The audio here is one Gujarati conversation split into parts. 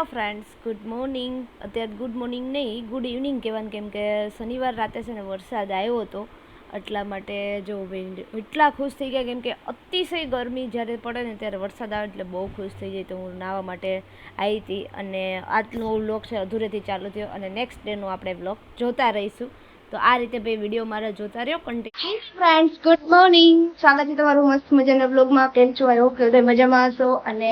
Hello friends, good morning. અત્યારે ગુડ મોર્નિંગ નહીં, ગુડ ઇવનિંગ કહેવાનું કેમ કે શનિવાર રાતે છે ને વરસાદ આવ્યો હતો. એટલા માટે જો એટલા ખુશ થઈ ગયા કેમ કે અતિશય ગરમી જ્યારે પડે ને ત્યારે વરસાદ આવે એટલે બહુ ખુશ થઈ જાય તો હું નાહવા માટે આવી હતી. અને આજનો વ્લોગ છે અધૂરેથી ચાલુ થયો અને નેક્સ્ટ ડેનો આપણે વ્લોગ જોતા રહીશું. તો આ રીતે ભાઈ વીડિયો મારા જોતા રહ્યો કન્ટિન્યુ ફ્રેન્ડ્સ ગુડ મોર્નિંગ સ્વાગત છે તમારું મસ્ત મજાના બ્લોગમાં કેમ છો આઈ હોપ કે મજામાં હશો. અને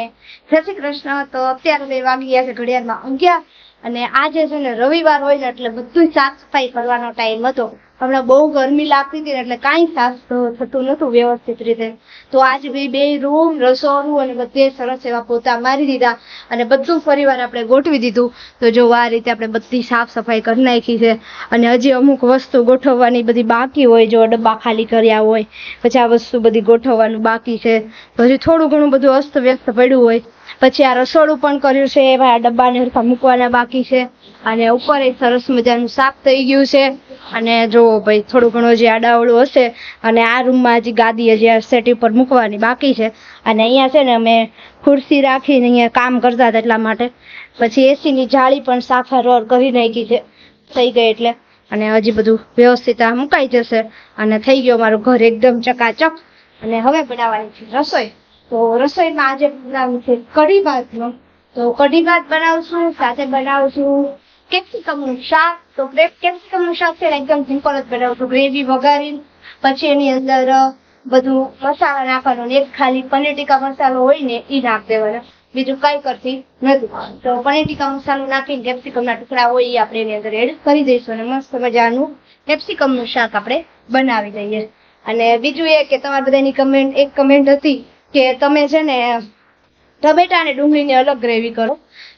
જય શ્રી કૃષ્ણ. તો અત્યારે બે વાગી ગયા છે ઘડિયાળમાં અગિયાર અને આજે છે ને રવિવાર હોય ને એટલે બધું સાફ સફાઈ કરવાનો ટાઈમ હતો. હમણાં બહુ ગરમી લાગતી હતી એટલે કાંઈ સાફ થતું નહોતું વ્યવસ્થિત રીતે. તો આજ બે બે રૂમ, રસોડું અને બધે સરસ એવા પોતા મારી દીધા અને બધું ફરીવાર આપણે ગોઠવી દીધું. તો જો આ રીતે આપણે બધી સાફ સફાઈ કરી નાખી છે અને હજી અમુક વસ્તુ ગોઠવવાની બધી બાકી હોય, જો ડબ્બા ખાલી કર્યા હોય, પછી આ વસ્તુ બધી ગોઠવવાનું બાકી છે. હજી થોડું ઘણું બધું અસ્ત વ્યસ્ત પડ્યું હોય. પછી આ રસોડું પણ કર્યું છે એવા આ ડબ્બાને હરખા મૂકવાના બાકી છે. અને ઉપર એક સરસ મજાનું સાફ થઈ ગયું છે. અને જો ભાઈ થોડું ઘણું જે આડાવડું હશે, અને આ રૂમમાં હજી ગાદી હજી આ સેટ ઉપર મૂકવાની બાકી છે. અને અહીંયા છે ને અમે ખુરશી રાખીને અહીંયા કામ કરતા હતા એટલા માટે. પછી એસીની જાળી પણ સાફ રોર કરી નાખી છે. થઈ ગઈ એટલે. અને હજી બધું વ્યવસ્થિત આ મુકાઈ જશે. અને થઈ ગયો મારું ઘર એકદમ ચકાચક. અને હવે બનાવવાની છે રસોઈ. તો રસોઈમાં આજે બનાવવું છે કઢી ભાતનો. તો કઢી ભાત બનાવશું, સાથે બનાવશું કેપ્સિકમનું શાક. તો કેપ્સિકમનું શાક છે એકદમ સિમ્પલ જ બનાવશું. ગ્રેવી વઘારીને પછી એની અંદર બધું મસાલા નાખવાનો એક ખાલી પનીર ટીકા મસાલો હોય ને એ નાખ દેવાનો. બીજું કઈ કરતી નથી. તો પનીર ટીકા મસાલો નાખીને કેપ્સિકમના ટુકડા હોય એ આપણે એની અંદર એડ કરી દઈશું અને મસ્ત મજાનું કેપ્સિકમનું શાક આપણે બનાવી દઈએ. અને બીજું એ કે તમારા બધાની કમેન્ટ એક કમેન્ટ હતી કે તમે છે ને ટમેટા અને ડુંગળીની અલગ ગ્રેવી કરો.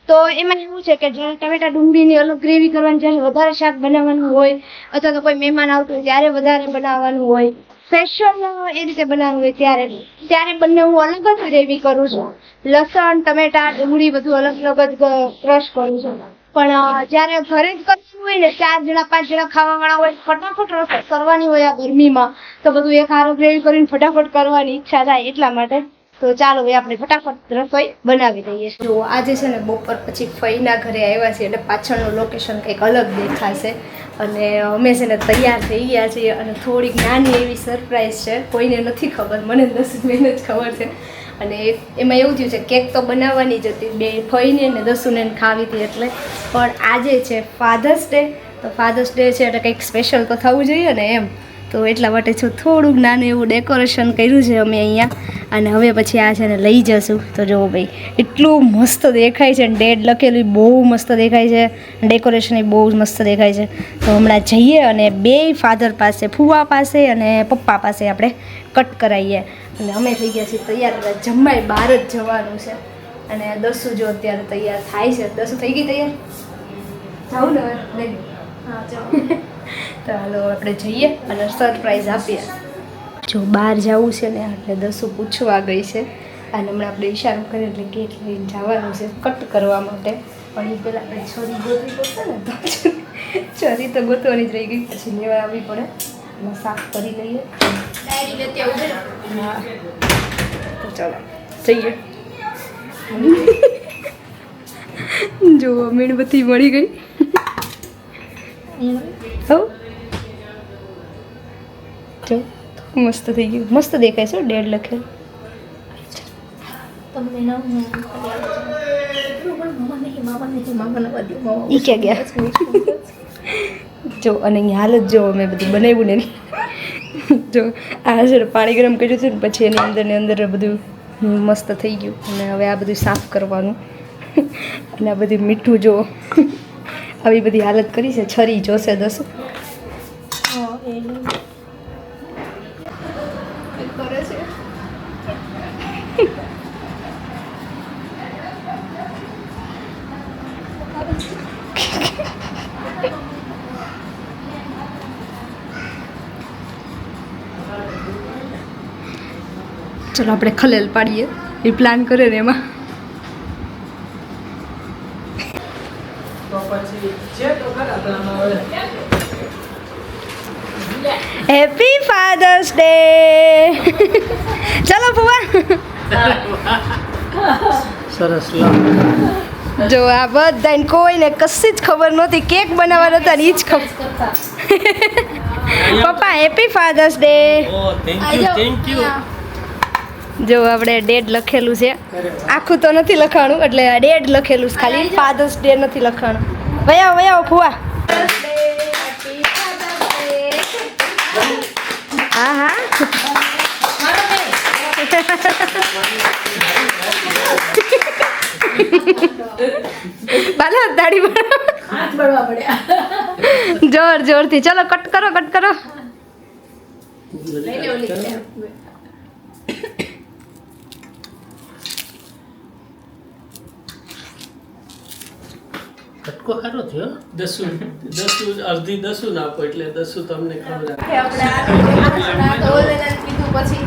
તો એમાં એવું છે કે જ્યારે ટમેટા ડુંગળીની અલગ ગ્રેવી કરવાની જ્યારે વધારે શાક બનાવવાનું હોય અથવા તો કોઈ મહેમાન આવતું હોય ત્યારે વધારે બનાવવાનું હોય. સ્પેશિયલ એ રીતે બનાવવું હોય ત્યારે. ત્યારે બંને હું અલગ જ ગ્રેવી કરું છું. લસણ, ટમેટા, ડુંગળી બધું અલગ અલગ જ ક્રશ કરું છું. પણ જ્યારે ઘરે જ હોય ને, ચાર જણા, પાંચ જણા ખાવા વાળા હોય, ફટાફટ રસોઈ કરવાની હોય આ ગરમીમાં. તો બધું એક હારો કરીને ફટાફટ કરવાની ઈચ્છા થાય એટલા માટે. તો ચાલો ભાઈ આપણે ફટાફટ રસોઈ બનાવી દઈએ. જો, આજે છે ને બપોર પછી ફઈના ઘરે આવ્યા છીએ એટલે પાછળનું લોકેશન કંઈક અલગ દેખાશે. અને અમે છે ને તૈયાર થઈ ગયા છીએ અને થોડીક નાની એવી સરપ્રાઈઝ છે. કોઈને નથી ખબર, મને દસ જ ખબર છે. અને એમાં એવું થયું છે, કેક તો બનાવવાની જ હતી. બે ફઈને ને દસુને ખાવી હતી એટલે. પણ આજે છે ફાધર્સ ડે તો ફાધર્સ ડે છે એટલે કંઈક સ્પેશિયલ તો થવું જોઈએ ને એમ. તો એટલા માટે જો થોડુંક નાનું એવું ડેકોરેશન કર્યું છે અમે અહીંયા. અને હવે પછી આ છે ને લઈ જશું. તો જુઓ ભાઈ, એટલું મસ્ત દેખાય છે ડેડ લખેલું બહુ મસ્ત દેખાય છે. ડેકોરેશન એ બહુ મસ્ત દેખાય છે. તો હમણાં જઈએ અને બે ફાધર પાસે, ફુવા પાસે અને પપ્પા પાસે આપણે કટ કરાવીએ અને અમે થઈ ગયા છીએ તૈયાર જમવાય બહાર જ જવાનું છે. અને દસુ જો અત્યારે તૈયાર થાય છે. દસુ થઈ ગઈ તૈયાર? જાઉં ને હા, જાઓ. તો હાલો આપણે જઈએ અને સરપ્રાઈઝ આપીએ. જો બહાર જવું છે ને એટલે દસું પૂછવા ગઈ છે. અને હમણાં આપણે ઈશારો કરીએ એટલે કેક લઈને જવાનું છે કટ કરવા માટે. પણ એ પહેલાં આપણે છોરી ગોતવી પડશે ને છરી તો ગોતવાની જ રહી ગઈ. પછી લેવા આવવી પડે. અને સાફ કરી લઈએ. તો ચાલો જઈએ. જો મીણબત્તી મળી ગઈ. હો જો મસ્ત થઈ ગયું. મસ્ત દેખાય છે ડેડ લખેલ ઈ ક્યાં ગયા? જો અને અહીંયા હાલત જો અમે બધું બનાવ્યું ને જો આ છે પાણી ગરમ કર્યું છે ને પછી એની અંદર ને અંદર બધું મસ્ત થઈ ગયું. અને હવે આ બધું સાફ કરવાનું. અને આ બધું મીઠું જો. આવી બધી હાલત કરી છે, છરી જોશે દસું. ચલો, આપણે ખલેલ પાડીએ. એ પ્લાન કરે ને એમાં. હેપી ફાધર્સ ડે ચલો ફુવા સરસ જો આ બધાને કોઈને કશી જ ખબર નહોતી કેક બનાવવાના હતા ને એ જ ખબર. પપ્પા happy father's day thank you thank you જો આપણે ડેડ લખેલું છે. આખું તો નથી લખાણું એટલે ડેડ લખેલું છે ખાલી. ફાધર્સ ડે નથી લખાણું. વયા વયા ફુવા. હા હા. બાલા દાઢી જોર જોરથી. ચલો કટ કરો કટ કરો. કટકો સારો થયો? દસુ. દસુ અડધી દસુ નાખો એટલે દસુ તમને ખબર કીધું પછી.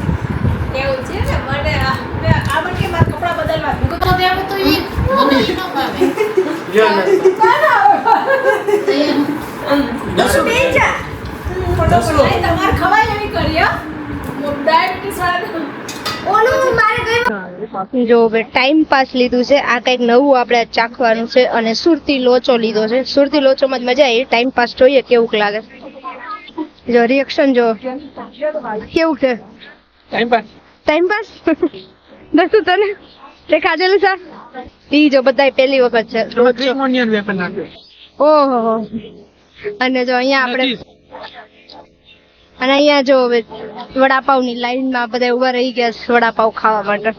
એવું છે ને? મને આ મને મારા કપડા બદલવા ને. દસુ દસુ તમારે ખવાય એવી કરી ડાયાબિટીસ જો ટાઈમ પાસ લીધું છે આ કંઈક નવું આપણે ચાખવાનું છે અને સુરતી લોચો લીધો છે. સુરતી લોચોમાં જ મજા આવી. ટાઈમ પાસ જોઈએ કેવું લાગે? જો રિએક્શન જો કેવું છે? ટાઈમ પાસ ટાઈમ પાસ દસું તને તે ખાધેલું સર ઈ જો બધા પહેલી વખત છે. લોચો. ઓહો અને જો અહીંયા આપણે અને અહીંયા જો હવે વડાપાવની લાઈનમાં બધા ઊભા રહી ગયા છે વડાપાવ ખાવા માટે.